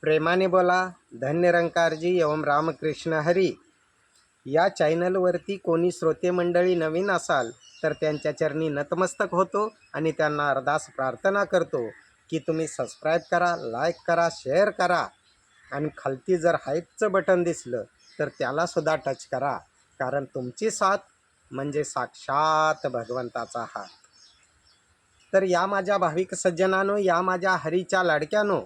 प्रेमाने बोला धन्यरंकारजी एवं रामकृष्ण हरी. या चॅनलवरती कोणी श्रोते मंडळी नवीन असाल तर त्यांच्या चरणी नतमस्तक होतो आणि त्यांना अरदास प्रार्थना करतो की तुम्ही सबस्क्राईब करा लाईक करा शेअर करा. आणि खालती जर हाईपचं बटन दिसलं तर त्यालासुद्धा टच करा. कारण तुमची साथ म्हणजे साक्षात भगवंताचा हात. तर या माझ्या भाविक सज्जनानो या माझ्या हरीच्या लाडक्यानो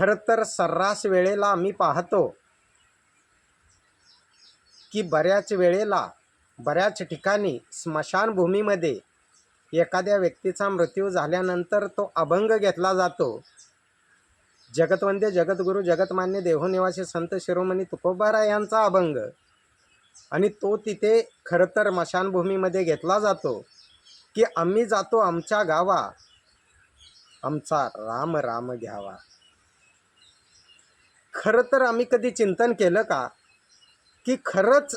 खरं तर सर्रास वेळेला आम्ही पाहतो की बऱ्याच वेळेला बऱ्याच ठिकाणी स्मशानभूमीमध्ये एखाद्या व्यक्तीचा मृत्यू झाल्यानंतर तो अभंग घेतला जातो. जगतवंदे जगद्गुरू जगतमान्य देहोनिवासी संत शिरोमणी तुकोबारा यांचा अभंग. आणि तो तिथे खरं तर मशानभूमीमध्ये घेतला जातो की आम्ही जातो आमच्या गावा आमचा राम राम घ्यावा. खरं तर आम्ही कधी चिंतन केलं का? की खरंच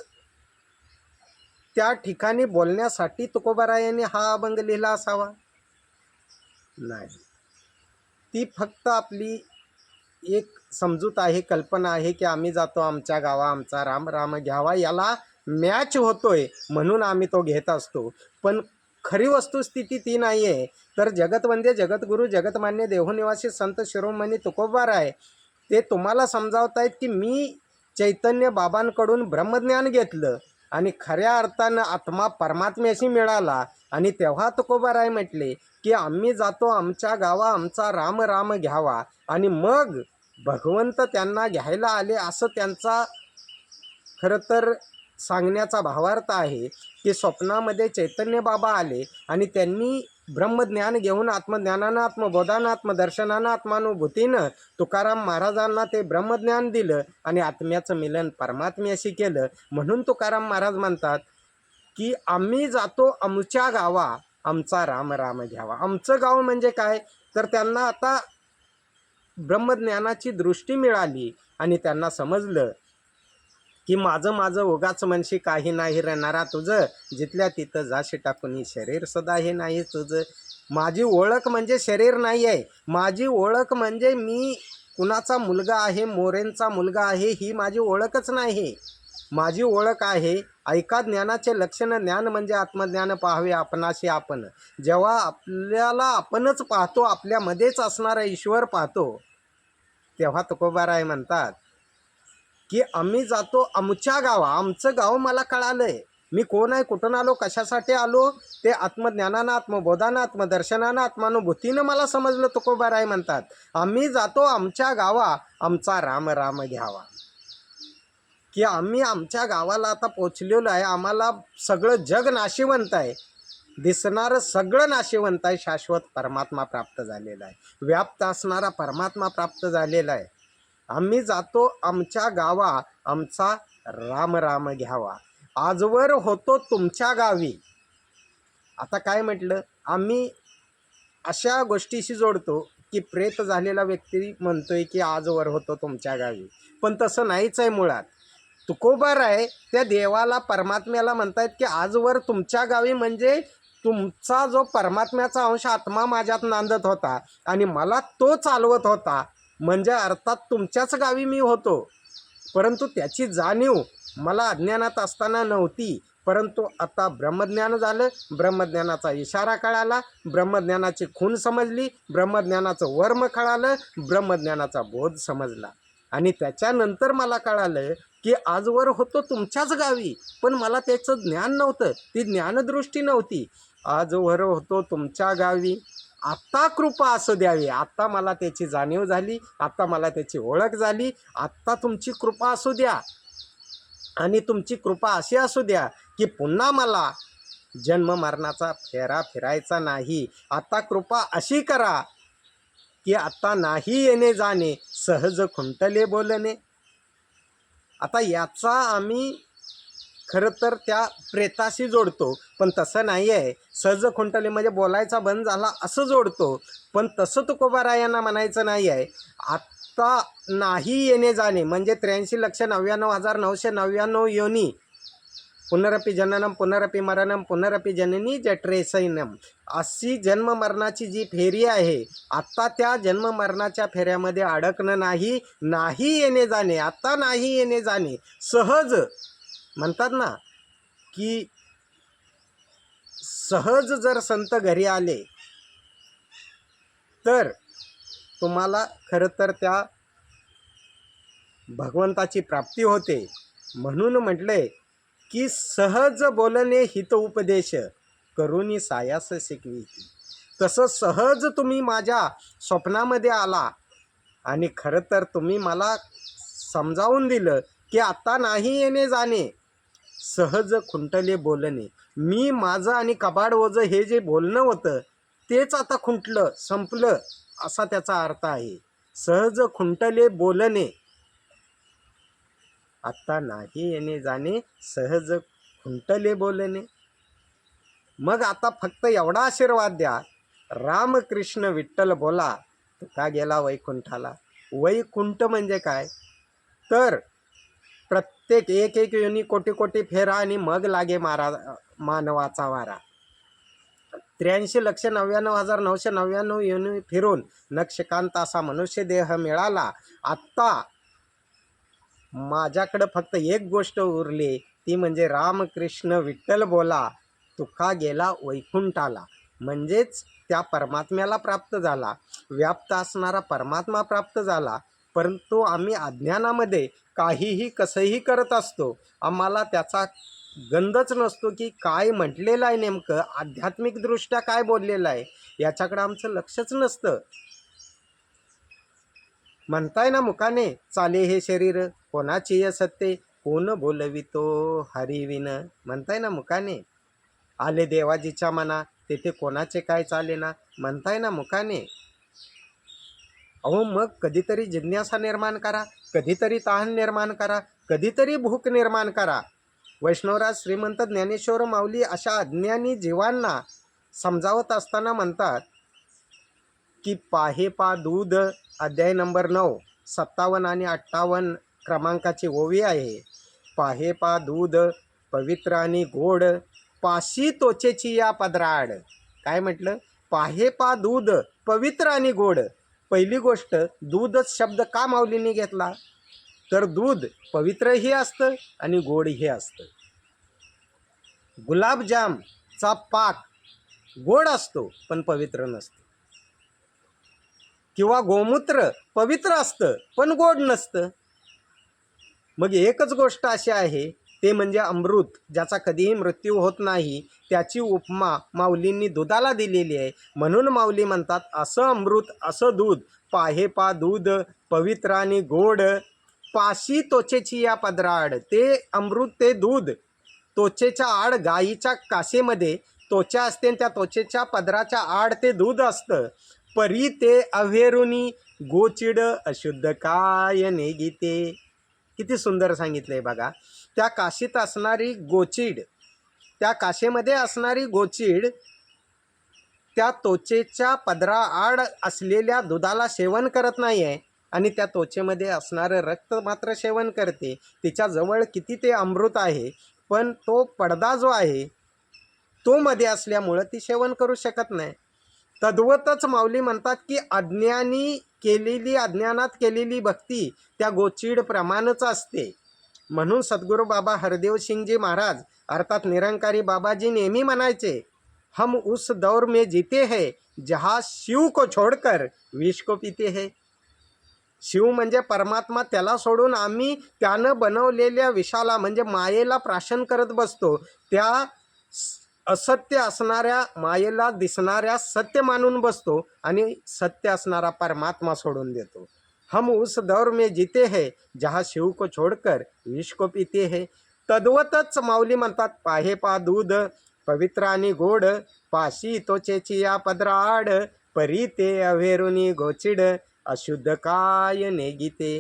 त्या ठिकाणी बोलण्यासाठी तुकोबारायांनी हा अभंग लिहिला असावा? नाही. ती फक्त आपली एक समजूत आहे कल्पना आहे की आम्ही जातो आमच्या गावा आमचा राम राम घ्यावा याला मॅच होतोय म्हणून आम्ही तो घेत असतो. पण खरी वस्तुस्थिती ती नाही आहे तर जगतवंदे जगद्गुरू जगतमान्य देहनिवासी संत शिरोमणी तुकोबार आहे ते तुम्हाला समजावत आहेत की मी चैतन्य बाबांकडून ब्रह्मज्ञान घेतलं आणि खऱ्या अर्थानं आत्मा परमात्म्याशी मिळाला. आणि तेव्हा तुकोबाराय म्हटले की आम्ही जातो आमच्या गावा आमचा राम राम घ्यावा. आणि मग भगवंत त्यांना घ्यायला आले असं त्यांचा खरं तर सांगण्याचा भावार्थ आहे की स्वप्नामध्ये चैतन्य बाबा आले आणि त्यांनी ब्रह्मज्ञान घेऊन आत्मज्ञानानं आत्मबोधानं आत्मदर्शनानं आत्मानुभूतीनं तुकाराम महाराजांना ते ब्रह्मज्ञान दिलं आणि आत्म्याचं मिलन परमात्म्याशी केलं. म्हणून तुकाराम महाराज म्हणतात की आम्ही जातो आमच्या गावा आमचा राम राम घ्यावा. आमचं गाव म्हणजे काय? तर त्यांना आता ब्रह्मज्ञानाची दृष्टी मिळाली आणि त्यांना समजलं की माझं माझं उगाच मनशी काही नाही राहणारा तुझं. जिथल्या तिथं जाशी टाकून शरीर सदा हे नाही तुझं. माझी ओळख म्हणजे शरीर नाही आहे. माझी ओळख म्हणजे मी कुणाचा मुलगा आहे मोरेंचा मुलगा आहे ही माझी ओळखच नाही. माझी ओळख आहे ऐका ज्ञानाचे लक्षण ज्ञान म्हणजे आत्मज्ञान पाहावे आपणाशी आपण. जेव्हा आपल्याला आपणच पाहतो आपल्यामध्येच असणारा ईश्वर पाहतो तेव्हा तुकोबाराय म्हणतात की आम्ही जातो आमच्या गावा. आमचं गाव मला कळालं आहे मी कोण आहे? कुठून आलो? कशासाठी आलो? ते आत्मज्ञानानं आत्मबोधानं आत्मदर्शनानं आत्मानुभूतीनं मला समजलं तुकोबाराय म्हणतात. आम्ही जातो आमच्या गावा. आमचा राम राम घ्यावा. की आम्ही आमच्या गावाला आता पोचलेलो आहे. आम्हाला सगळं जग नाशिवंत आहे. दिसणारं सगळं नाशिवंत आहे. शाश्वत परमात्मा प्राप्त झालेला आहे. व्याप्त असणारा परमात्मा प्राप्त झालेला आहे. आम्ही जातो आमच्या गावा आमचा राम राम घ्यावा. आजवर होतो तुमच्या गावी. आता काय म्हटलं? आम्ही अशा गोष्टीशी जोडतो की प्रेत झालेला व्यक्ती म्हणतोय की आजवर होतो तुमच्या गावी. पण तसं नाहीच आहे मुळात. तुकोबार आहे त्या देवाला परमात्म्याला म्हणतायत की आजवर तुमच्या गावी म्हणजे तुमचा जो परमात्म्याचा अंश आत्मा माझ्यात नांदत होता आणि मला तो चालवत होता. म्हणजे अर्थात तुमच्याच गावी मी होतो. परंतु त्याची जाणीव मला अज्ञानात असताना नव्हती. परंतु आता ब्रह्मज्ञान झालं. ब्रह्मज्ञानाचा इशारा कळाला. ब्रह्मज्ञानाची खून समजली. ब्रह्मज्ञानाचं वर्म कळालं. ब्रह्मज्ञानाचा बोध समजला. आणि त्याच्यानंतर मला कळालं की आजवर होतो तुमच्याच गावी. पण मला त्याचं ज्ञान नव्हतं. ती ज्ञानदृष्टी नव्हती. आजवर होतो तुमच्या गावी. आत्ता कृपा असू द्यावी. आत्ता मला त्याची जाणीव झाली आत्ता मला त्याची ओळख झाली आत्ता तुमची कृपा असू द्या. आणि तुमची कृपा अशी असू द्या की पुन्हा मला जन्म मरणाचा फेरा फिरायचा नाही. आता कृपा अशी करा की आता नाही येणे जाणे सहज खुंटले बोलणे. आता याचा आम्ही खरं तर त्या प्रेताशी जोडतो पण तसं नाही आहे सहज खुंटले म्हणजे बोलायचा बंद झाला असं जोडतो पण तसं तुकोबारायांना म्हणायचं नाही आहे आत्ता नाही येणे जाणे म्हणजे त्र्याऐंशी लक्ष नव्याण्णव हजार नऊशे नव्याण्णव योनी. पुनरपी जननम पुनरपी मरणम पुनरपी जननी जठरे सैनम अशी जन्म मरणाची जी फेरी आहे आत्ता त्या जन्म मरणाच्या फेऱ्यामध्ये अडकणं नाही नाही येणे जाणे आत्ता नाही येणे जाणे. सहज म्हणतात ना की सहज जर संत घरी आले तर तुम्हाला खरं तर त्या भगवंताची प्राप्ती होते. म्हणून म्हटले की सहज बोलणे हित उपदेश करुणी सायास शिकवी तसं सहज तुम्ही माझ्या स्वप्नामध्ये आला आणि खरं तर तुम्ही मला समजावून दिलं की आता नाही येणे जाणे. सहज खुंटले बोलणे. मी माझं आणि कबाड ओझं हे जे बोलणं होतं तेच आता खुंटलं संपलं असा त्याचा अर्थ आहे. सहज खुंटले बोलणे. आत्ता नाही येणे जाणे सहज खुंटले बोलणे. मग आता फक्त एवढा आशीर्वाद द्या. रामकृष्ण विठ्ठल बोला. का गेला वैकुंठाला. वैकुंठ म्हणजे काय? तर प्रत्येक एक एक युनी कोटी कोटी फेरा आणि मग लागे मारा मानवाचा वारा. त्र्याऐंशी लक्ष नव्याण्णव हजार नऊशे नव्याण्णव युनी फिरून नक्षकांत असा मनुष्य देह मिळाला. आत्ता माझ्याकडं फक्त एक गोष्ट उरली ती म्हणजे रामकृष्ण विठ्ठल बोला तुका गेला वैकुंठाला. म्हणजेच त्या परमात्म्याला प्राप्त झाला. व्याप्त असणारा परमात्मा प्राप्त झाला. परंतु आम्ही अज्ञानामध्ये काहीही कसंही करत असतो आम्हाला त्याचा गंधच नसतो की काय म्हटलेलं आहे नेमकं आध्यात्मिकदृष्ट्या काय बोललेलं आहे याच्याकडं आमचं लक्षच नसतं. म्हणताय ना मुखाने चाले हे शरीर कोणाची ये सत्ते? कोण बोलवितो हरिविन म्हणताय ना मुखाने आले देवाजीच्या मना तेथे कोणाचे काय चाले ना म्हणताय ना मुखाने अहो मग कधीतरी जिज्ञासा निर्माण करा कधीतरी तहान निर्माण करा कधीतरी भूक निर्माण करा. वैष्णवराज श्रीमंत ज्ञानेश्वर माऊली अशा अज्ञानी जीवांना समजावत असताना म्हणतात की पाहे पा दूध अध्याय नंबर नऊ सत्तावन्न आणि अठ्ठावन्न क्रमांकाची ओवी आहे. पाहे पा दूध पवित्र आणि गोड पाशी तोचेची या पदराड. काय म्हटलं? पाहे पा दूध पवित्र आणि गोड. पहिली गोष्ट दूधच शब्द का माऊलीने घेतला? तर दूध पवित्रही असतं आणि गोडही असतं. गुलाबजामचा पाक गोड असतो पण पवित्र नसतो. किंवा गोमूत्र पवित्र असतं पण गोड नसतं. मग एकच गोष्ट अशी आहे ते म्हणजे अमृत ज्याचा कधीही मृत्यू होत नाही त्याची उपमा माऊलींनी दुधाला दिलेली आहे. म्हणून माऊली म्हणतात असं अमृत असं दूध पाहे पा दूध पवित्र आणि गोड पाशी त्वचेची या पदराड ते अमृत ते दूध त्वचेच्या आड गाईच्या कासेमध्ये त्वचा असते आणि त्या त्वचेच्या पदराच्या आड ते दूध असतं. परी ते अव्हेरुनी गोचिड अशुद्ध काय नेगिते. किती सुंदर सांगितलंय बघा. त्या काशीत असणारी गोचिड त्या काशेमध्ये असणारी गोचिड त्या त्वचेच्या पदराआड असलेल्या दुधाला सेवन करत नाही आहे आणि त्या त्वचेमध्ये असणारं रक्त मात्र सेवन करते. तिच्याजवळ किती ते अमृत आहे पण तो पडदा जो आहे तो मध्ये असल्यामुळं ती सेवन करू शकत नाही. तद्वतच माऊली म्हणतात की अज्ञानी केलेली अज्ञानात केलेली भक्ती त्या गोचिड प्रमाणच असते. म्हणून सद्गुरू बाबा हरदेव सिंगजी महाराज अर्थात निरंकारी बाबाजी नेहमी म्हणायचे हम उस दौर में जीते है जहा शिव को छोडकर विष को पिते है. शिव म्हणजे परमात्मा त्याला सोडून आम्ही त्यानं बनवलेल्या विषाला म्हणजे मायेला प्राशन करत बसतो. त्या असत्य असणाऱ्या मायेला दिसणाऱ्या सत्य मानून बसतो आणि सत्य असणारा परमात्मा सोडून देतो. हम उस दौर में जीते हैं जहाँ शिव को छोडकर विष को पीते हैं। तद्वतच माऊली म्हणतात पाहे पा दूध पवित्र आणि गोड पाशी तोचेची या पदराड परी ते अवेरुनी गोचिड अशुद्ध काय नेगिते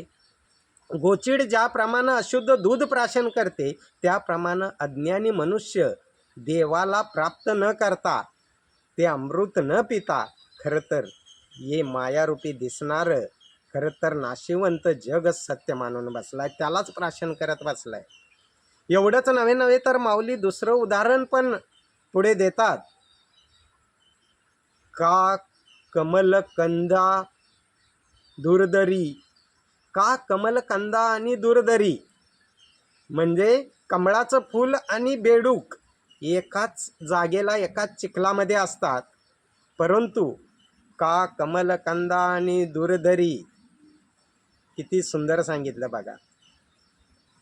गोचिड ज्याप्रमाणे अशुद्ध दूध प्राशन करते त्याप्रमाणे अज्ञानी मनुष्य देवाला प्राप्त न करता ते अमृत न पिता खरं तर ये मायारूपी दिसणारं खरं तर नाशिवंत जगच सत्य मानून बसलाय त्यालाच प्राशन करत बसलाय. एवढंच नव्हे नव्हे तर माऊली दुसरं उदाहरण पण पुढे देतात. का कमलकंदा दुर्दरी? का कमलकंदा आणि दुर्दरी? म्हणजे कमळाचं फूल आणि बेडूक एकाच जागेला एकाच चिखलामध्ये असतात. परंतु का कमलकंदा आणि दुर्दरी? किती सुंदर सांगितलं बघा.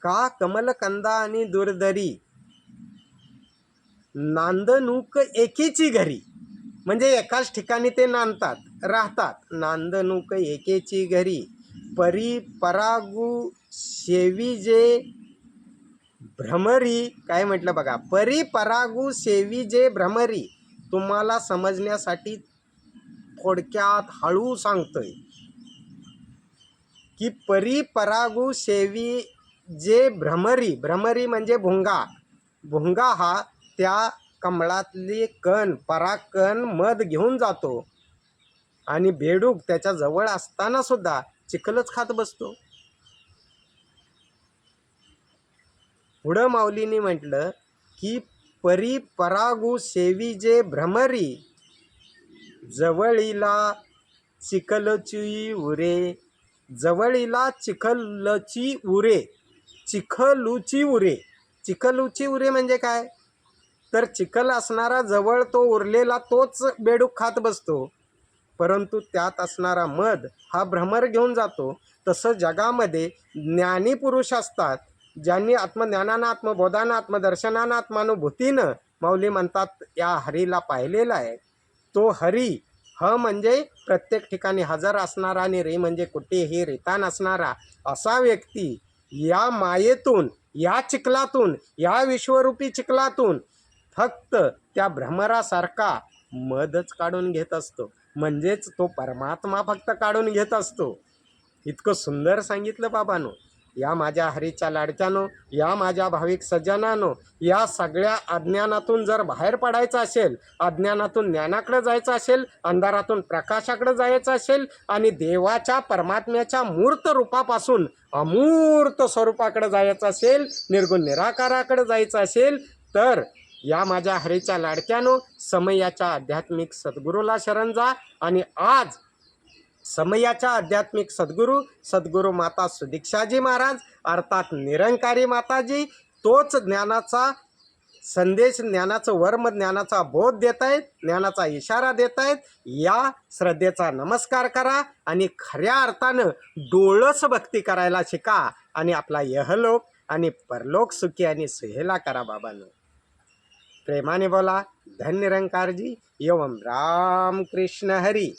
का कमलकंदा आणि दुर्दरी नांदणूक एकेची घरी? म्हणजे एकाच ठिकाणी ते नांदतात राहतात. नांदणूक एकेची घरी. परी परागू सेवी जे भ्रमरी काय म्हटलं बघा? परी परागू सेवी जे भ्रमरी तुम्हाला समजण्यासाठी थोडक्यात हळू सांगतोय. की परी परागु सेवी जे भ्रमरी भ्रमरी म्हणजे भुंगा. भुंगा हा त्या कमळातली कण परागकण मध घेऊन जातो. आणि बेडूक त्याच्याजवळ असताना सुद्धा चिखलच खात बसतो. पुढं माऊलीने म्हटलं की परी परागु सेवी जे भ्रमरी जवळीला चिखलची उरे जवळीला चिखलची उरे चिखलूची उरे. चिखलूची उरे म्हणजे काय? तर चिखल असणारा जवळ तो उरलेला तोच बेडूक खात बसतो. परंतु त्यात असणारा मध हा भ्रमर घेऊन जातो. तसं जगामध्ये ज्ञानी पुरुष असतात ज्यांनी आत्मज्ञानानं आत्मबोधानं आत्मदर्शनानं आत्मानुभूतीनं माऊली म्हणतात या हरीला पाहिलेला आहे. तो हरी ह म्हणजे प्रत्येक ठिकाणी हजर असणारा आणि रे म्हणजे कुठेही रितान असणारा असा व्यक्ती या मायेतून या चिखलातून या विश्वरूपी चिखलातून फक्त त्या भ्रमरासारखा मधच काढून घेत असतो. म्हणजेच तो परमात्मा फक्त काढून घेत असतो. इतकं सुंदर सांगितलं बाबानो. या माझ्या हरीच्या लाडक्यानो या माझ्या भाविक सज्जनानो या सगळ्या अज्ञानातून जर बाहेर पडायचं असेल अज्ञानातून ज्ञानाकडे जायचं असेल अंधारातून प्रकाशाकडे जायचं असेल आणि देवाच्या परमात्म्याच्या मूर्त रूपापासून अमूर्त स्वरूपाकडे जायचं असेल निर्गुण निराकाराकडे जायचं असेल तर या माझ्या हरीच्या लाडक्यानो समयाच्या आध्यात्मिक सद्गुरूला शरण जा आणि आज समयाच्या आध्यात्मिक सद्गुरू सद्गुरू माता सुदीक्षाजी महाराज अर्थात निरंकारी माताजी तोच ज्ञानाचा संदेश ज्ञानाचं वर्म ज्ञानाचा बोध देत आहेत ज्ञानाचा इशारा देत आहेत या श्रद्धेचा नमस्कार करा आणि खऱ्या अर्थानं डोळस भक्ती करायला शिका आणि आपला यहलोक आणि परलोक सुखी आणि सुहेला करा बाबांनो. प्रेमाने बोला धन निरंकारजी. एवम राम कृष्ण हरी.